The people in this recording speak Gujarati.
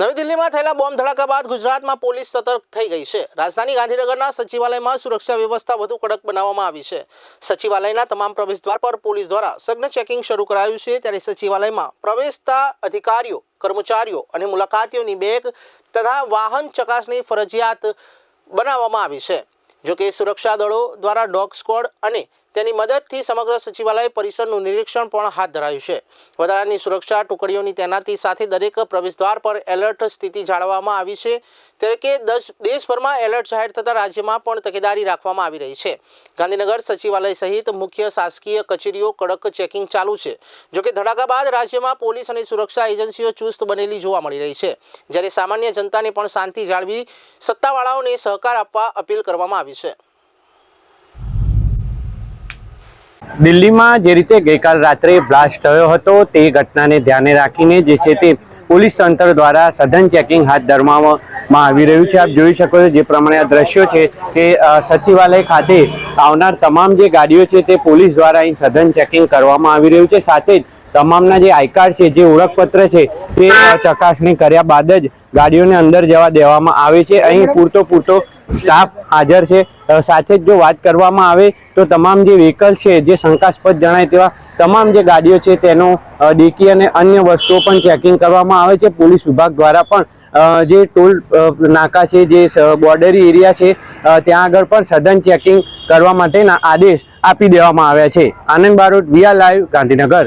નવી દિલ્હીમાં થયેલા બોમ્બ ધડાકા બાદ ગુજરાતમાં પોલીસ સતર્ક થઈ ગઈ છે. રાજધાની ગાંધીનગરના સચિવાલયમાં સુરક્ષા વ્યવસ્થા વધુ કડક બનાવવામાં આવી છે. સચિવાલયના તમામ પ્રવેશદ્વાર પર પોલીસ દ્વારા સઘન ચેકિંગ શરૂ કરાયું છે. ત્યારે સચિવાલયમાં પ્રવેશતા અધિકારીઓ, કર્મચારીઓ અને મુલાકાતીઓની બેગ તથા વાહન ચકાસણી ફરજિયાત બનાવવામાં આવી છે. જોકે સુરક્ષા દળો દ્વારા ડોગ સ્કોડ અને તેની મદદથી સમગ્ર સચિવાલય પરિસરનું નિરીક્ષણ પણ હાથ ધરાયું છે. વધારાની સુરક્ષા ટુકડીઓની તૈનાતી સાથે દરેક પ્રવેશદ્વાર પર એલર્ટ સ્થિતિ જાળવવામાં આવી છે. ત્યારે કે દસ, દેશભરમાં એલર્ટ જાહેર થતાં રાજ્યમાં પણ તકેદારી રાખવામાં આવી રહી છે. ગાંધીનગર સચિવાલય સહિત મુખ્ય શાસકીય કચેરીઓ કડક ચેકિંગ ચાલુ છે. જોકે ધડાકા બાદ રાજ્યમાં પોલીસ અને સુરક્ષા એજન્સીઓ ચુસ્ત બનેલી જોવા મળી રહી છે. જ્યારે સામાન્ય જનતાને પણ શાંતિ જાળવી સત્તાવાળાઓને સહકાર આપવા અપીલ કરવામાં આવી છે. દિલ્હીમાં જે રીતે ગઈકાલ રાત્રે બ્લાસ્ટ થયો હતો, તે ઘટનાને ધ્યાને રાખીને જે છે તે પોલીસ તંત્ર દ્વારા સઘન ચેકિંગ હાથ ધરવામાં આવી રહ્યું છે. આપ જોઈ શકો છો જે પ્રમાણે આ દ્રશ્યો છે તે સચિવાલય ખાતે આવનાર તમામ જે ગાડીઓ છે તે પોલીસ દ્વારા અહીં સઘન ચેકિંગ કરવામાં આવી રહ્યું છે. સાથે જ તમામના જે આઈ છે, જે ઓળખપત્ર છે, તે ચકાસણી કર્યા બાદ જ ગાડીઓને અંદર જવા દેવામાં આવે છે. અહીં પૂરતો પૂરતો સ્ટાફ હાજર છે. સાથે જ જો વાત કરવામાં આવે તો તમામ જે વ્હીકલ છે, જે શંકાસ્પદ જણાય તેવા તમામ જે ગાડીઓ છે, તેનો ડીકી અને અન્ય વસ્તુઓ પણ ચેકિંગ કરવામાં આવે છે. પોલીસ વિભાગ દ્વારા પણ જે ટોલ નાકા છે, જે બોર્ડરી એરિયા છે ત્યાં આગળ પણ સઘન ચેકિંગ કરવા માટેના આદેશ આપી દેવામાં આવ્યા છે. Anand Barot VR live, Gandhinagar.